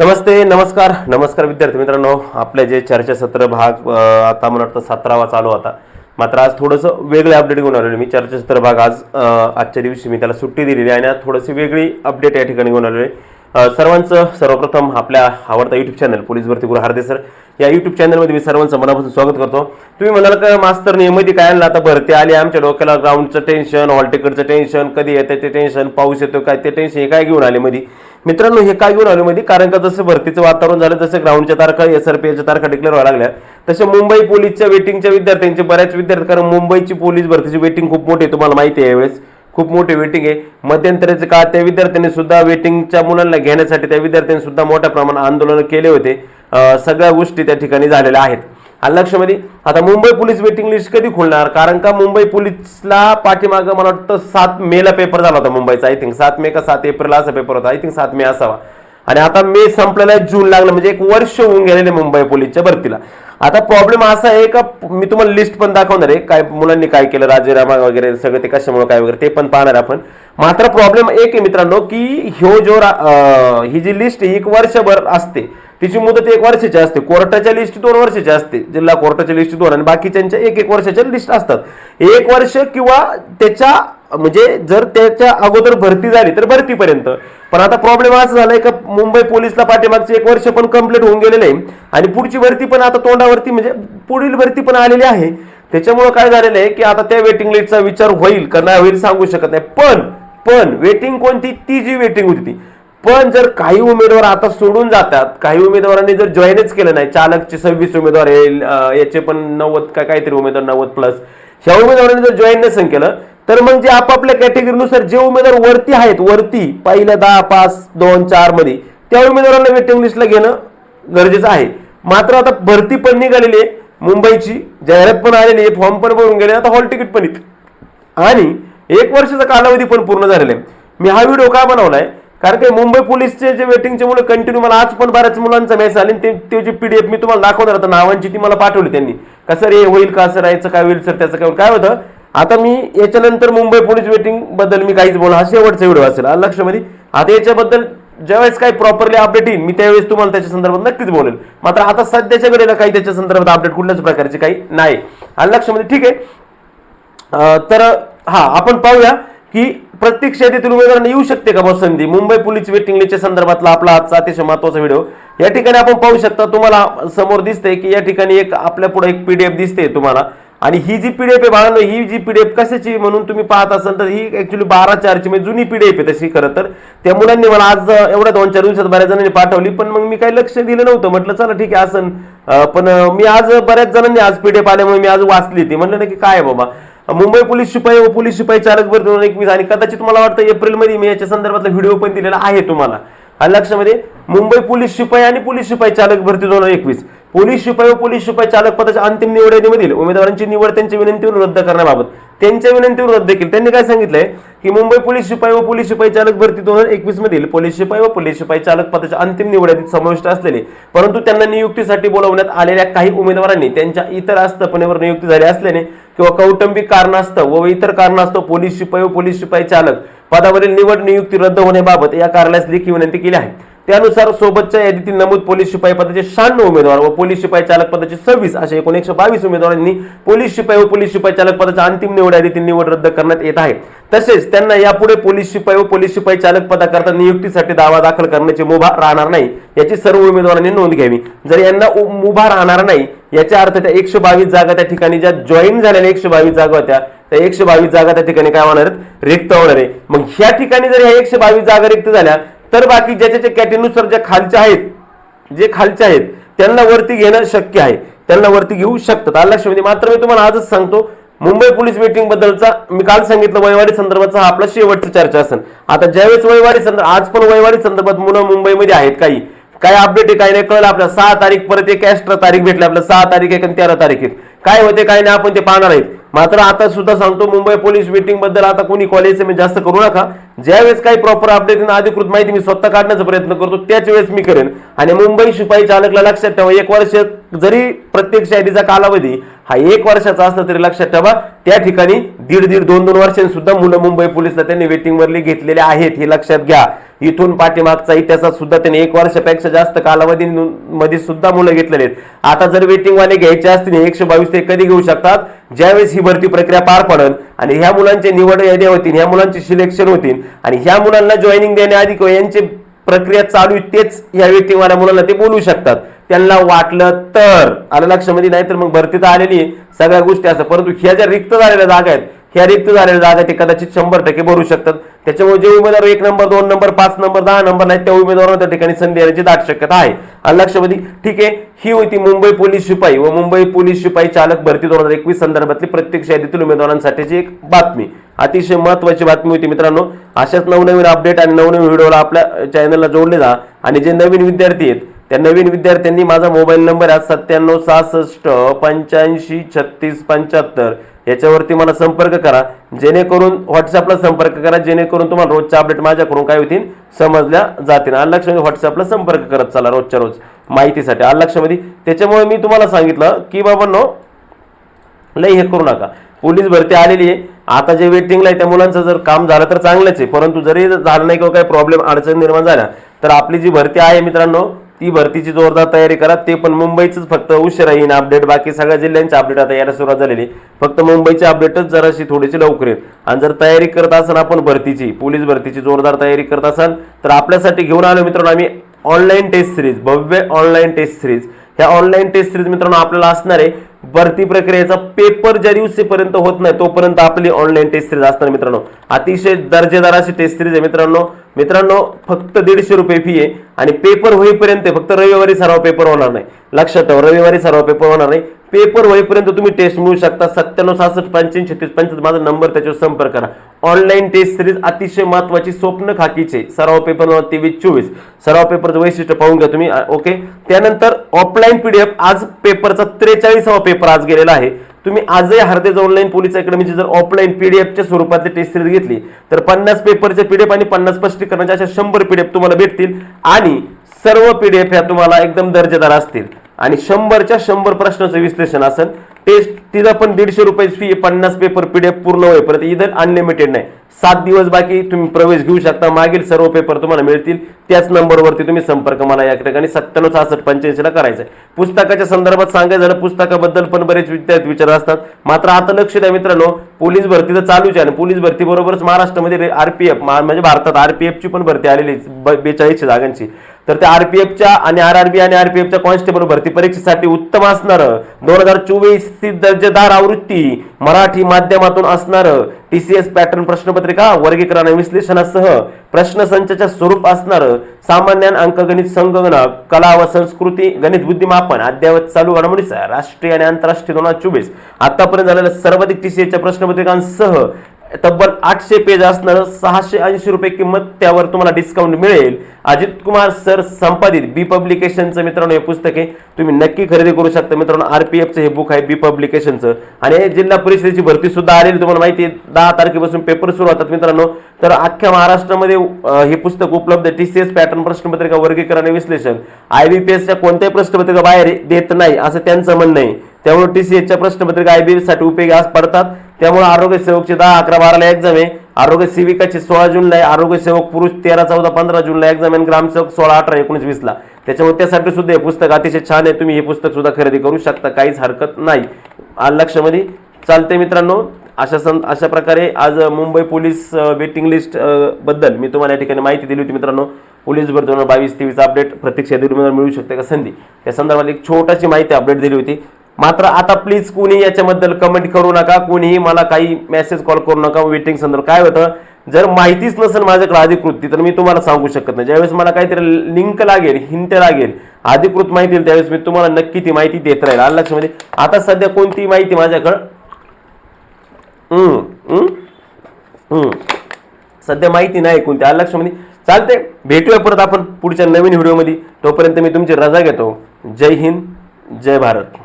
नमस्ते नमस्कार. नमस्कार विद्यार्थी मित्रांनो. आपले जे चर्चासत्र भाग आता मला वाटतं सतरावा चालू होता. मात्र आज थोडंसं वेगळे अपडेट घेऊन आलेलो मी. चर्चासत्र भाग आज आजच्या दिवशी मी त्याला सुट्टी दिलेली आहे आणि आज थोडीशी वेगळी अपडेट या ठिकाणी घेऊन आलेलो आहे. सर्वांचं सर्वप्रथम आपल्या आवडता यूट्यूब चॅनल पोलीस भरती गुरु हार्दे सर या यूट्यूब चॅनलमध्ये मी सर्वांचं मनापासून स्वागत करतो. तुम्ही म्हणाल का मास्तर नियमित काय आणलं आता भरती? आली आमच्या डोक्याला ग्राउंडचं टेन्शन हॉल तिकडचं टेन्शन कधी येतं ते टेन्शन पाऊस येतो काय? ते टेन्शन हे काय घेऊन आले मध्ये मित्रांनो हे काय घेऊन आले मध्ये कारण का जसं भरतीचं वातावरण झालं जसं ग्राउंडच्या तारखा एस आर पी तारखा डिक्लेअर व्हायला लागल्या. तसे मुंबई पोलीसच्या वेटिंगच्या विद्यार्थ्यांचे बऱ्याच विद्यार्थी कारण मुंबईची पोलीस भरतीची वेटिंग खूप मोठी आहे तुम्हाला माहिती आहे यावेळेस. खूप मोठी वेटिंग आहे. मध्यंतराचे काळ त्या विद्यार्थ्यांनी सुद्धा वेटिंगच्या मुलांना घेण्यासाठी त्या विद्यार्थ्यांनी सुद्धा मोठ्या प्रमाणात आंदोलन केले होते. सगळ्या गोष्टी त्या ठिकाणी झालेल्या आहेत. आणि लक्षामध्ये आता मुंबई पोलीस वेटिंग लिस्ट कधी खुलणार? कारण का मुंबई पोलीसला पाठीमागं मला वाटतं सात मेला पेपर झाला होता मुंबईचा आय थिंक सात मे का सात एप्रिल असा पेपर होता. आय थिंक सात मे असावा. आणि आता मे संपलेला आहे जून लागलं म्हणजे एक वर्ष होऊन गेलेले मुंबई पोलीसच्या भरतीला. आता प्रॉब्लेम असा आहे का मी तुम्हाला लिस्ट पण दाखवणार आहे काय मुलांनी काय केलं राजीनामा वगैरे सगळं ते कशामुळे काय वगैरे ते पण पाहणार आपण. मात्र प्रॉब्लेम एक आहे मित्रांनो की ह्यो जो रा- ही जी लिस्ट ही एक वर्षभर असते. तिची मुदत एक वर्षाची असते. कोर्टाच्या लिस्ट दोन वर्षाची असते. जिल्हा कोर्टाच्या लिस्ट दोन आणि बाकीच्यांच्या एक एक वर्षाच्या लिस्ट असतात. एक वर्ष किंवा त्याच्या म्हणजे जर त्याच्या अगोदर भरती झाली तर भरतीपर्यंत. पण आता प्रॉब्लेम असं झालाय का मुंबई पोलीसला पाठीमागचे एक वर्ष पण कंप्लीट होऊन गेलेलं आहे. आणि पुढची भरती पण आता तोंडावरती म्हणजे पुढील भरती पण आलेली आहे. त्याच्यामुळे काय झालेलं आहे की आता त्या वेटिंग लिस्टचा विचार होईल का नाही होईल सांगू शकत नाही. पण पण वेटिंग कोणती? ती जी वेटिंग होती ती. पण जर काही उमेदवार आता सोडून जातात काही उमेदवारांनी जर जॉईनच केलं नाही चालकचे सव्वीस उमेदवार आहे याचे पण नव्वद का काहीतरी उमेदवार नव्वद प्लस ह्या उमेदवारांनी जर जॉईन नसेल केलं तर मग जे आपापल्या कॅटेगरीनुसार जे उमेदवार वरती आहेत वरती पहिल्या दहा पाच दोन चारमध्ये त्या उमेदवारांना वेटिंग लिस्टला घेणं गरजेचं आहे. मात्र आता भरती पण निघालेली आहे मुंबईची जाहिरात पण आलेली आहे फॉर्म पण भरून गेले आता हॉल तिकीट पण येते आणि एक वर्षाचा कालावधी पण पूर्ण झालेला आहे. मी हा व्हिडिओ का बनवलाय? कारण की मुंबई पोलीसचे जे वेटिंगचे मुलं कंटिन्यू मला आज पण बऱ्याच मुलांचा मेसेज आले. आणि ते ते जी पीडीएफ मी तुम्हाला दाखवणार होतं नावांची ती मला पाठवली त्यांनी. का सर हे होईल का सर याचं काय होईल सर त्याचं काय होईल? काय होतं? आता मी याच्यानंतर मुंबई पोलीस वेटिंगबद्दल मी काहीच बोला हा शेवटचा व्हिडिओ असेल. आलं लक्षामध्ये. आता याच्याबद्दल ज्यावेळेस काही प्रॉपरली अपडेट येईल मी त्यावेळेस तुम्हाला त्याच्या संदर्भात नक्कीच बोलेल. मात्र आता सध्याच्या वेळेला काही त्याच्या संदर्भात अपडेट कुठल्याच प्रकारचे काही नाही. आणि लक्षामध्ये ठीक आहे? तर हा आपण पाहूया की प्रत्येक क्षेत्रातील उमेदवारांना येऊ शकते का बस संधी? मुंबई पोलीस वेटिंग लिस्टच्या संदर्भातला आपला आजचा अतिशय महत्त्वाचा व्हिडिओ या ठिकाणी आपण पाहू शकता तुम्हाला समोर दिसते की या ठिकाणी एक आपल्या पुढे एक पीडीएफ दिसते तुम्हाला. आणि ही जी पीडीएफ आहे बाळांनो ही जी पीडीएफ कशाची म्हणून तुम्ही पाहत असाल तर ही ऍक्च्युली बारा चारची म्हणजे जुनी पीडीएफ आहे तशी खरं तर. त्या मुलांनी मला आज एवढ्या दोन चार दिवसात बऱ्याच जणांनी पाठवली पण मग मी काही लक्ष दिलं नव्हतं. म्हटलं चला ठीक आहे असं पण मी आज बऱ्याच जणांनी आज पीडीएफ आल्यामुळे मी आज वाचली ती म्हटलं ना की काय बाबा. मुंबई पोलीस शिपाई व पोलीस शिपाई चालक भर दोन हजार एकवीस. आणि कदाचित मला वाटतं एप्रिलमध्ये मी याच्या संदर्भातला व्हिडिओ पण दिलेला आहे तुम्हाला. लक्षामध्ये मुंबई पोलीस शिपाई आणि पोलीस शिपाई चालक भरती दोन हजार एकवीस. पोलीस शिपाई व पोलीस शिपाई चालक पदाच्या अंतिम निवडणुकीमधील उमेदवारांची निवड त्यांच्या विनंतीवर रद्द करण्याबाबत. त्यांच्या विनंतीवर रद्द केली. त्यांनी काय सांगितलंय? की मुंबई पोलीस शिपाई व पोलीस शिपाई चालक भरती दोन हजार एकवीस मधील पोलीस शिपाई व पोलीस शिपाई चालक पदाच्या अंतिम निवडीत समाविष्ट असलेले परंतु त्यांना नियुक्तीसाठी बोलवण्यात आलेल्या काही उमेदवारांनी त्यांच्या इतर आस्थापनेवर नियुक्ती झाली असल्याने किंवा कौटुंबिक कारणास्तव व इतर कारणास्तव पोलीस शिपाई व पोलीस शिपाई चालक पदावरील निवड नियुक्ती रद्द होण्याबाबत या कार्यालयास लेखी विनंती केली आहे. त्यानुसार सोबतच्या यादीतील नमूद पोलीस शिपाई पदाचे शहाण्णव उमेदवार व पोलीस शिपाई चालक पदाचे सव्वीस असे एकूण एकशे बावीस उमेदवारांनी पोलीस शिपाई व पोलीस शिपाई चालक पदाच्या अंतिम निवड यादीतील निवड रद्द करण्यात येत आहे. तसेच त्यांना यापुढे पोलीस शिपाई व पोलीस शिपाई चालक पदाकरता नियुक्तीसाठी दावा दाखल करण्याची मुभा राहणार नाही. याची सर्व उमेदवारांनी नोंद घ्यावी. जर यांना मुभा राहणार नाही याचा अर्थ त्या एकशे बावीस जागा त्या ठिकाणी ज्या जॉईन झालेल्या एकशे बावीस जागा होत्या त्या एकशे बावीस जागा त्या ठिकाणी काय होणार आहेत? रिक्त होणार आहे. मग ह्या ठिकाणी जर ह्या एकशे बावीस जागा रिक्त झाल्या तर बाकी ज्याच्या ज्या कॅटेगरीनुसार ज्या खालच्या आहेत जे खालचे आहेत त्यांना वरती घेणं शक्य आहे. त्यांना वरती घेऊ शकतात. आलं म्हणजे मात्र मी तुम्हाला आजच सांगतो मुंबई पोलीस मीटिंग बद्दलचा मी काल सांगितलं वयवाडी संदर्भाचा हा आपला शेवटची चर्चा असेल. आता ज्यावेळेस वयवाडी संदर्भ आज पण वयवाडी संदर्भात मुलं मुंबईमध्ये आहेत काही. काय अपडेट आहे काय नाही कळलं आपल्याला. सहा तारीख परत एक एक्स्ट्रा तारीख भेटली आपल्याला. सहा तारीख एक आणि तेरा तारीख एक. काय होते काय नाही आपण ते पाहणार आहेत. मात्र आता सुद्धा सांगतो मुंबई पोलीस मीटिंगबद्दल आता कोणी कॉलेजचं मी जास्त करू नका. ज्यावेळेस काही प्रॉपर अपडेट अधिकृत माहिती मी स्वतः काढण्याचा प्रयत्न करतो त्याच वेळेस मी करेन. आणि मुंबई शिपाई चालकला लक्षात ठेवा एक वर्ष जरी प्रत्येक शायरीचा कालावधी हा एक वर्षाचा असला तरी लक्षात ठेवा. त्या ठिकाणी दीड दीड दोन दोन वर्षांनी सुद्धा मुलं मुंबई पोलिसला त्यांनी वेटिंगवरली घेतलेले आहेत हे लक्षात घ्या. इथून पाठीमागचा इतिहासात सुद्धा त्यांनी एक वर्षापेक्षा जास्त कालावधी मध्ये सुद्धा मुलं घेतलेले आहेत. आता जर वेटिंगवाले घ्यायचे असतील एकशे बावीस ते कधी घेऊ शकतात? ज्यावेळेस ही भरती प्रक्रिया पार पडेल आणि ह्या मुलांचे निवड याद्या होतील ह्या मुलांचे सिलेक्शन होतील आणि ह्या मुलांना जॉईनिंग देण्याआधी किंवा यांचे प्रक्रिया चालू आहे तेच या व्यक्तीवाल्या मुलांना ते बोलू शकतात. त्यांना वाटलं तर आलं लक्षामध्ये नाही तर मग भरती तर आलेली सगळ्या गोष्टी असतात. परंतु ह्या ज्या रिक्त झालेल्या जागा आहेत ह्या रिक्त झालेल्या जागा ते कदाचित शंभर टक्के भरू शकतात. त्याच्यामुळे जे उमेदवार एक नंबर दोन नंबर पाच नंबर दहा नंबर नाहीत त्या उमेदवारांना त्या ठिकाणी संधी येण्याची दाट शक्यता आहे. आलं लक्षामध्ये म्हणजे ठीक आहे ही होती मुंबई पोलीस शिपाई व मुंबई पोलीस शिपाई चालक भरती दोन हजार एकवीस संदर्भातली प्रत्यक्ष यादीतील उमेदवारांसाठीची एक बातमी. अतिशय महत्वाची बातमी होती मित्रांनो. अशाच नवनवीन अपडेट आणि नवनवीन व्हिडिओला आपल्या चॅनलला जोडले जा. आणि जे नवीन विद्यार्थी आहेत त्या नवीन विद्यार्थ्यांनी माझा मोबाईल नंबर आहे सत्त्याण्णव सहासष्ट पंच्याऐंशी छत्तीस पंच्याहत्तर. याच्यावरती मला संपर्क करा. जेणेकरून व्हॉट्सअपला संपर्क करा. जेणेकरून तुम्हाला रोजच्या अपडेट माझ्याकडून काय होतील? समजल्या जातील. आणि लक्षामध्ये व्हॉट्सअपला संपर्क करत चला रोजच्या रोज माहितीसाठी. आलं लक्षामध्ये त्याच्यामुळे मी तुम्हाला सांगितलं की बाबा नो लई हे करू नका. पोलीस भरती आलेली आहे. आता जे वेटिंगला आहे त्या मुलांचं जर काम झालं तर चांगलंच आहे. परंतु जरी झालं नाही किंवा काही प्रॉब्लेम अडचण निर्माण झाल्या तर आपली जी भरती आहे मित्रांनो ती भरतीची जोरदार तयारी करा. ते पण मुंबईचंच फक्त उशिरा येईन अपडेट बाकी सगळ्या जिल्ह्यांचे अपडेट आता यायला सुरुवात झालेली फक्त मुंबईची अपडेटच जराशी थोडीशी लवकर येईल. आणि जर तयारी करत असाल आपण भरतीची पोलीस भरतीची जोरदार तयारी करत असाल तर आपल्यासाठी घेऊन आलो मित्रांनो आम्ही ऑनलाईन टेस्ट सिरीज भव्य ऑनलाईन टेस्ट सिरीज ह्या ऑनलाईन टेस्ट सिरीज मित्रांनो आपल्याला असणार आहे. भरती प्रक्रियेचा पेपर ज्या दिवशीपर्यंत होत नाही तोपर्यंत आपली ऑनलाईन टेस्ट सिरीज असणार मित्रांनो. अतिशय दर्जेदार अशी टेस्ट सिरीज आहे मित्रांनो. मित्रांनो फक्त दीडशे रुपये फी आहे आणि पेपर होईपर्यंत फक्त रविवारी सराव पेपर होणार नाही. लक्षात ठेवा रविवारी सराव पेपर होणार नाही. पेपर होईपर्यंत तुम्ही टेस्ट मिळू शकता. सत्त्याण्णव सहासष्ट पंच्याऐंशी छत्तीस पंचायत माझा नंबर त्याच्यावर संपर्क करा. ऑनलाईन टेस्ट सिरीज अतिशय महत्वाची स्वप्न खाकीचे सराव पेपर तेवीस चोवीस. सराव पेपरचं वैशिष्ट्य पाहून घ्या तुम्ही. ओके त्यानंतर ऑफलाईन पीडीएफ आज पेपरचा त्रेचाळीसावा पेपर आज गेलेला आहे. तुम्ही आजही हरदेज ऑनलाईन पोलीस अकॅडमीची जर ऑफलाईन पीडीएफच्या स्वरूपातली टेस्ट सिरीज घेतली तर पन्नास पेपरचे पीडीएफ आणि पन्नास स्पष्टीकरणाच्या अशा शंभर पीडीएफ तुम्हाला भेटतील आणि सर्व पीडीएफ ह्या तुम्हाला एकदम दर्जेदार असतील. आणि शंभरच्या शंभर प्रश्नाचं विश्लेषण असेल टेस्ट तिथं पण दीडशे रुपये फी पन्नास पेपर पीडीएफ पूर्ण होईपर्यंत इथं अनलिमिटेड नाही. सात दिवस बाकी तुम्ही प्रवेश घेऊ शकता. मागील सर्व पेपर तुम्हाला मिळतील. त्याच नंबरवरती तुम्ही संपर्क मला या ठिकाणी. सत्त्याण्णव सहासष्ट पंच्याऐंशीला करायचं आहे पुस्तकाच्या संदर्भात सांगायचं झालं पुस्तकाबद्दल पण बरेच विद्यार्थी विचार असतात. मात्र आता लक्ष द्या मित्रांनो पोलीस भरती तर चालूच आहे आणि पोलीस भरती बरोबरच महाराष्ट्रामध्ये आरपीएफ म्हणजे भारतात आरपीएफची पण भरती आलेली बेचाळीसशे जागांची. तर त्या आरपीएफच्या आणि आर आर बी आणि आरपीएफच्या कॉन्स्टेबल भरती परीक्षेसाठी उत्तम असणार. दोन हजार चोवीस दर्जेदार आवृत्ती मराठी माध्यमातून असणार. टी सी एस पॅटर्न प्रश्नपत्रिका वर्गीकरण आणि विश्लेषणासह प्रश्नसंचाच्या स्वरूप असणार. सामान्य अंकगणित संगणक कला व संस्कृती गणित बुद्धिमापन अद्ययावत चालू घडामोडीचा राष्ट्रीय आणि आंतरराष्ट्रीय दोन हजार चोवीस. आतापर्यंत झालेल्या सर्वाधिक टी सी एसच्या प्रश्नपत्रिकांसह तब्बल आठशे पेज असणारं सहाशे ऐंशी रुपये किंमत त्यावर तुम्हाला डिस्काउंट मिळेल. अजित कुमार सर संपादित बी पब्लिकेशनचं मित्रांनो हे पुस्तक आहे. तुम्ही नक्की खरेदी करू शकता. मित्रांनो आर पी एफचं हे बुक आहे बी पब्लिकेशनचं आणि जिल्हा परिषदेची भरती सुद्धा आलेली तुम्हाला माहिती आहे दहा तारखेपासून पेपर सुरू होतात मित्रांनो. तर अख्ख्या महाराष्ट्रामध्ये हे पुस्तक उपलब्ध आहे. एस पॅटर्न प्रश्नपत्रिका वर्गीकरण आणि विश्लेषण. एसच्या कोणत्याही प्रश्नपत्रिका बाहेर देत नाही असं त्यांचं म्हणणं आहे. त्यामुळे टी सी एसच्या प्रश्नपत्रिका आयबीएससाठी उपयोगी आज पडतात. त्यामुळे आरोग्य सेवकची दहा अकरा बाराला एक्झाम आहे. आरोग्य सेविकाची सोळा जूनला आहे. आरोग्य सेवक पुरुष तेरा चौदा पंधरा जूनला एक्झाम आहे. आणि ग्रामसेवक सोळा अठरा एकोणीस वीसला त्याच्यामुळे त्यासाठी सुद्धा हे पुस्तक अतिशय छान आहे. तुम्ही हे पुस्तक सुद्धा खरेदी करू शकता. काहीच हरकत नाही. आलं लक्षामध्ये चालते मित्रांनो अशा सं अशा प्रकारे आज मुंबई पोलीस वेटिंग लिस्टबद्दल मी तुम्हाला या ठिकाणी माहिती दिली होती मित्रांनो. पोलीस भर दोन हजार बावीस तेवीस अपडेट प्रत्यक्ष मिळू शकते का संधी? त्या संदर्भात एक छोटाशी माहिती अपडेट दिली होती. मात्र आता प्लीज कोणी याच्याबद्दल कमेंट करू नका. कोणीही मला काही मेसेज कॉल करू नका. वेटिंग संदर्भ काय होतं? जर माहितीच नसेल माझ्याकडे अधिकृत ती तर मी तुम्हाला सांगू शकत नाही. ज्यावेळेस मला काहीतरी लिंक लागेल हिंट लागेल अधिकृत माहिती येईल त्यावेळेस मी तुम्हाला नक्की ती माहिती देत राहील. आलं लक्षामध्ये आता सध्या कोणती माहिती माझ्याकडं? सध्या माहिती नाही कोणती. आलं लक्षामध्ये चालते भेटूया परत आपण पुढच्या नवीन व्हिडिओमध्ये तोपर्यंत मी तुमची रजा घेतो. जय हिंद. जय भारत.